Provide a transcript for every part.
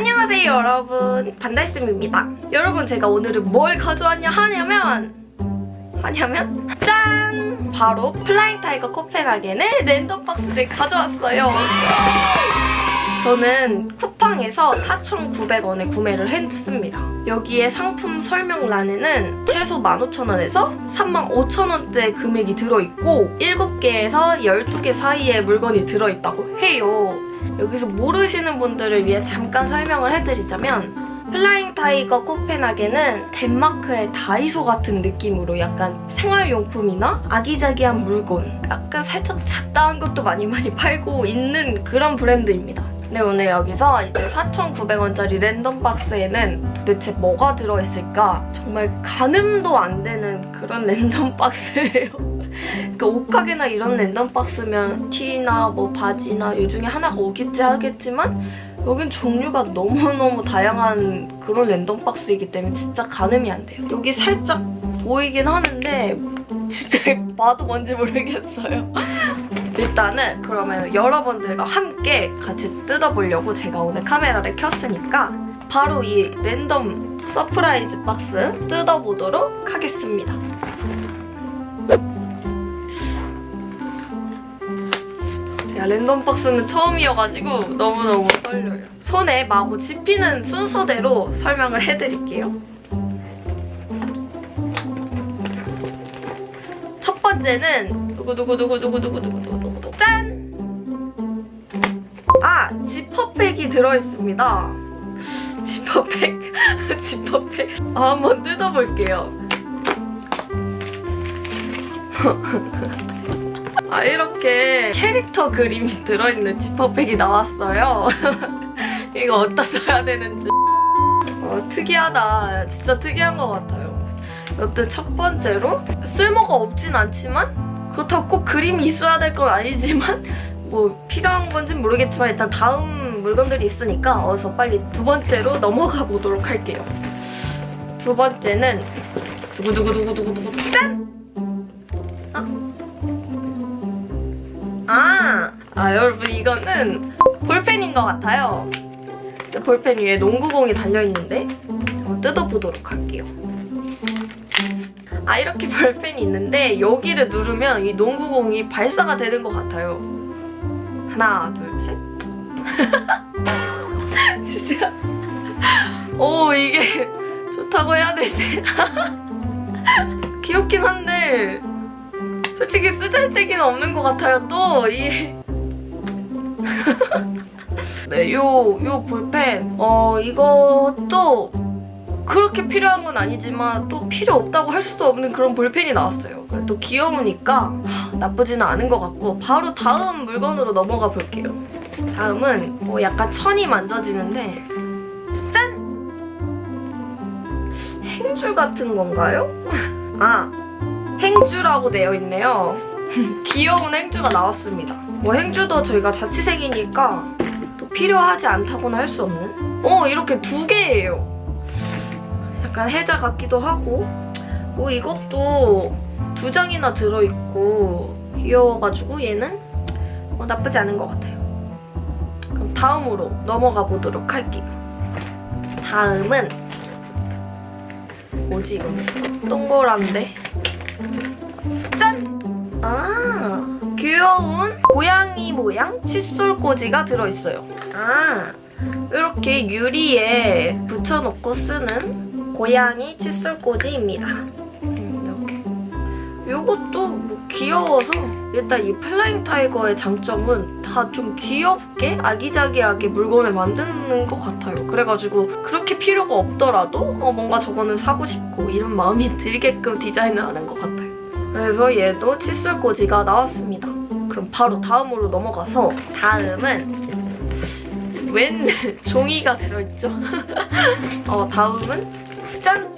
안녕하세요 여러분. 반달쌤입니다. 여러분 제가 오늘은 뭘 가져왔냐 하냐면 하냐면? 짠! 바로 플라잉 타이거 코펜하겐의 랜덤 박스를 가져왔어요. 저는 쿠팡에서 4,900원에 구매를 했습니다 여기에 상품 설명란에는 최소 15,000원에서 35,000원대 금액이 들어있고 7개에서 12개 사이에 물건이 들어있다고 해요 여기서 모르시는 분들을 위해 잠깐 설명을 해드리자면 플라잉 타이거 코펜하겐은 덴마크의 다이소 같은 느낌으로 약간 생활용품이나 아기자기한 물건 약간 살짝 잡다한 것도 많이 많이 팔고 있는 그런 브랜드입니다. 근데 오늘 여기서 이제 4,900원짜리 랜덤 박스에는 도대체 뭐가 들어있을까 정말 가늠도 안 되는 그런 랜덤 박스예요. 그러니까 옷가게나 이런 랜덤 박스면 티나 뭐 바지나 요 중에 하나가 오겠지 하겠지만 여긴 종류가 너무너무 다양한 그런 랜덤 박스이기 때문에 진짜 가늠이 안 돼요. 여기 살짝 보이긴 하는데 진짜 봐도 뭔지 모르겠어요. 일단은 그러면 여러분들과 함께 같이 뜯어보려고 제가 오늘 카메라를 켰으니까 바로 이 랜덤 서프라이즈 박스 뜯어보도록 하겠습니다. 제가 랜덤 박스는 처음이어가지고 너무너무 떨려요. 손에 마구 집히는 순서대로 설명을 해드릴게요. 첫 번째는 두구두구두구두구두구두구두구두구 짠! 아! 지퍼백이 들어있습니다. 지퍼백? 지퍼백. 아, 한번 뜯어볼게요. 아 이렇게 캐릭터 그림이 들어있는 지퍼백이 나왔어요. 이거 어디다 써야 되는지. 어, 특이하다. 진짜 특이한 것 같아요. 여튼 첫 번째로 쓸모가 없진 않지만 그렇다고 꼭 그림이 있어야 될 건 아니지만 뭐 필요한 건진 모르겠지만 일단 다음 물건들이 있으니까 어서 빨리 두 번째로 넘어가 보도록 할게요. 두 번째는 두구두구두구두구두구 짠! 아, 아 여러분 이거는 볼펜인 것 같아요. 볼펜 위에 농구공이 달려있는데 뜯어보도록 할게요. 아 이렇게 볼펜이 있는데 여기를 누르면 이 농구공이 발사가 되는 것 같아요. 하나, 둘, 셋. 진짜. 오 이게 좋다고 해야 되지. 귀엽긴 한데 솔직히 쓰잘데기는 없는 것 같아요. 또 이. 네, 요, 요 볼펜. 어, 이것도 그렇게 필요한 건 아니지만 또 필요 없다고 할 수도 없는 그런 볼펜이 나왔어요. 또 귀여우니까 하, 나쁘지는 않은 것 같고 바로 다음 물건으로 넘어가 볼게요. 다음은 뭐 약간 천이 만져지는데 짠! 행주 같은 건가요? 아, 행주라고 되어 있네요. 귀여운 행주가 나왔습니다. 뭐 행주도 저희가 자취생이니까 또 필요하지 않다고는 할 수 없는. 어, 이렇게 두 개예요. 약간 해자 같기도 하고. 뭐 이것도 두 장이나 들어있고 귀여워가지고 얘는 뭐 나쁘지 않은 것 같아요. 그럼 다음으로 넘어가 보도록 할게요. 다음은 뭐지 이거는? 동그란데? 짠! 아, 귀여운 고양이 모양 칫솔꽂이가 들어있어요. 아, 이렇게 유리에 붙여놓고 쓰는 고양이 칫솔꽂이입니다. 음, 이렇게. 이것도 뭐 귀여워서 일단 이 플라잉 타이거의 장점은 다 좀 귀엽게 아기자기하게 물건을 만드는 것 같아요. 그래가지고 그렇게 필요가 없더라도 어, 뭔가 저거는 사고 싶고 이런 마음이 들게끔 디자인을 하는 것 같아요. 그래서 얘도 칫솔꽂이가 나왔습니다. 그럼 바로 다음으로 넘어가서 다음은 웬 종이가 들어있죠? 어, 다음은 짠!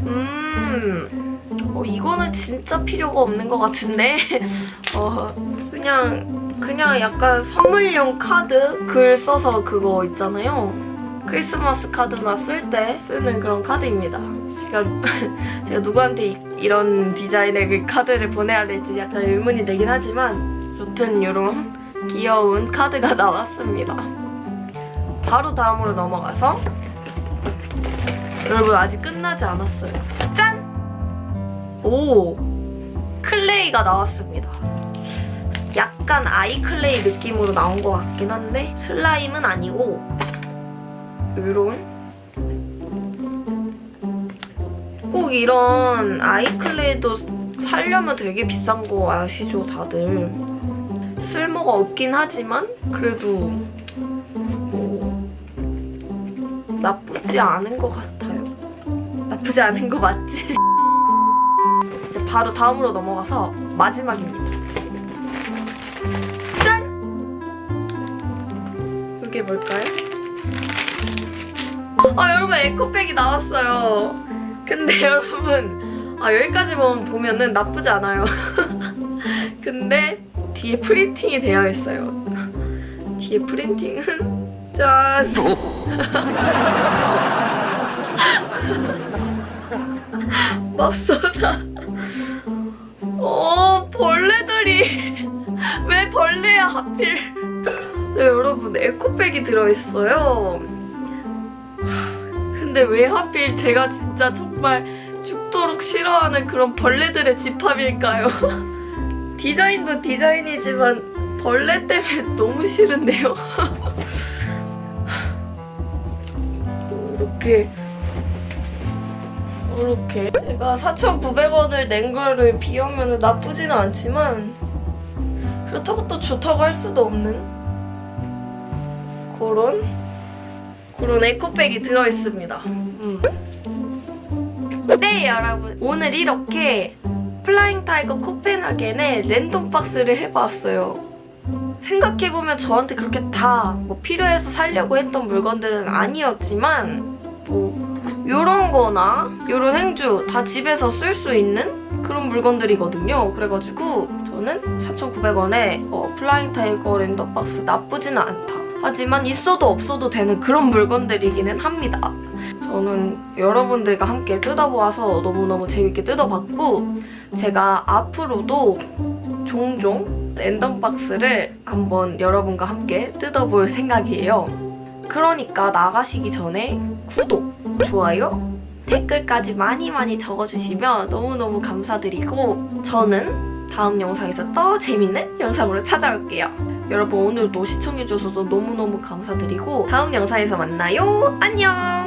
음, 어, 이거는 진짜 필요가 없는 것 같은데? 어, 그냥, 그냥 약간 선물용 카드 글 써서 그거 있잖아요. 크리스마스 카드나 쓸 때 쓰는 그런 카드입니다. 제가, 제가 누구한테 이, 이런 디자인의 그 카드를 보내야 될지 약간 의문이 되긴 하지만 여튼 이런 귀여운 카드가 나왔습니다. 바로 다음으로 넘어가서 여러분 아직 끝나지 않았어요. 짠! 오! 클레이가 나왔습니다. 약간 아이 클레이 느낌으로 나온 것 같긴 한데 슬라임은 아니고 이런 꼭 이런 아이 클레이도 살려면 되게 비싼 거 아시죠 다들 쓸모가 없긴 하지만 그래도 뭐 나쁘지 않은 것 같아요 나쁘지 않은 거 맞지? 이제 바로 다음으로 넘어가서 마지막입니다 짠! 이게 뭘까요? 아 여러분 에코백이 나왔어요 근데 여러분 아 여기까지만 보면은 나쁘지 않아요 근데 뒤에 프린팅이 되어 있어요 뒤에 프린팅은 짠 맙소사 어 벌레들이 왜 벌레야 하필 네, 여러분 에코백이 들어있어요 근데 왜 하필 제가 진짜 정말 죽도록 싫어하는 그런 벌레들의 집합일까요? 디자인도 디자인이지만 벌레 때문에 너무 싫은데요? 이렇게 이렇게 제가 4,900원을 낸 거를 비하면 나쁘지는 않지만 그렇다고 또 좋다고 할 수도 없는 그런 그런 에코백이 들어있습니다. 음. 네 여러분 오늘 이렇게 플라잉 타이거 코펜하겐의 랜덤 박스를 해봤어요. 생각해보면 저한테 그렇게 다 뭐 필요해서 살려고 했던 물건들은 아니었지만 뭐 요런 거나 요런 행주 다 집에서 쓸 수 있는 그런 물건들이거든요. 그래가지고 저는 4,900원에 어, 플라잉 타이거 랜덤 박스 나쁘지는 않다. 하지만 있어도 없어도 되는 그런 물건들이기는 합니다. 저는 여러분들과 함께 뜯어보아서 너무너무 재밌게 뜯어봤고 제가 앞으로도 종종 랜덤 박스를 한번 여러분과 함께 뜯어볼 생각이에요. 그러니까 나가시기 전에 구독, 좋아요, 댓글까지 많이 많이 적어주시면 너무너무 감사드리고 저는 다음 영상에서 더 재밌는 영상으로 찾아올게요. 여러분 오늘도 시청해주셔서 너무너무 감사드리고 다음 영상에서 만나요. 안녕!